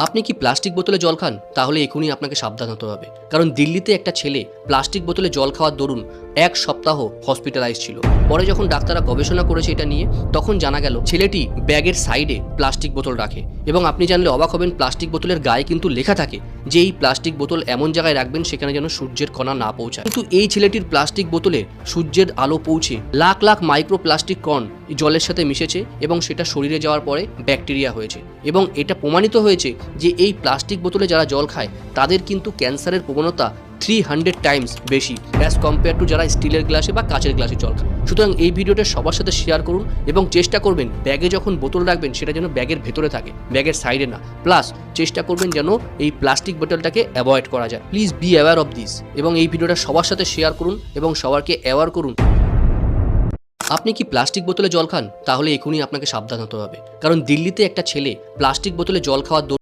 আপনি কি প্লাস্টিক বোতলে জল খান? তাহলে এখনই আপনাকে সাবধান হতে হবে। কারণ দিল্লিতে একটা ছেলে প্লাস্টিক বোতলে জল খাওয়ার দরুন এক সপ্তাহ হসপিটালাইজ ছিল। পরে যখন ডাক্তাররা গবেষণা করেছে এটা নিয়ে, তখন জানা গেল ছেলেটি ব্যাগের সাইডে প্লাস্টিক বোতল রাখে। এবং আপনি জানলে অবাক হবেন, প্লাস্টিক বোতলের গায়ে কিন্তু লেখা থাকে যে এই প্লাস্টিক বোতল এমন জায়গায় রাখবেন সেখানে যেন সূর্যের কণা না পৌঁছায়। কিন্তু এই ছেলেটির প্লাস্টিক বোতলে সূর্যের আলো পৌঁছে লাখ লাখ মাইক্রো প্লাস্টিক কণ জলের সাথে মিশেছে এবং সেটা শরীরে যাওয়ার পরে ব্যাকটেরিয়া হয়েছে। এবং এটা প্রমাণিত হয়েছে যে এই প্লাস্টিক বোতলে যারা জল খায়, তাদের কিন্তু ক্যান্সারের প্রবণতা থ্রি হান্ড্রেড টাইমস বেশি অ্যাজ কম্পেয়ার টু যারা স্টিলের গ্লাসে বা কাচের গ্লাসে জল খায়। সুতরাং এই ভিডিওটা সবার সাথে শেয়ার করুন এবং চেষ্টা করবেন ব্যাগে যখন বোতল রাখবেন, সেটা যেন ব্যাগের ভেতরে থাকে, ব্যাগের সাইডে না। প্লাস চেষ্টা করবেন যেন এই প্লাস্টিক বোতলটাকে অ্যাভয়েড করা যায়। Please be aware of this এবং এই ভিডিওটা সবার সাথে শেয়ার করুন এবং সবারকে অ্যাওয়ার করুন। আপনি কি প্লাস্টিক বোতলে জল খান? তাহলে এখনই আপনাকে সাবধান হতে হবে। কারণ দিল্লিতে একটা ছেলে প্লাস্টিক বোতলে জল খাওয়ার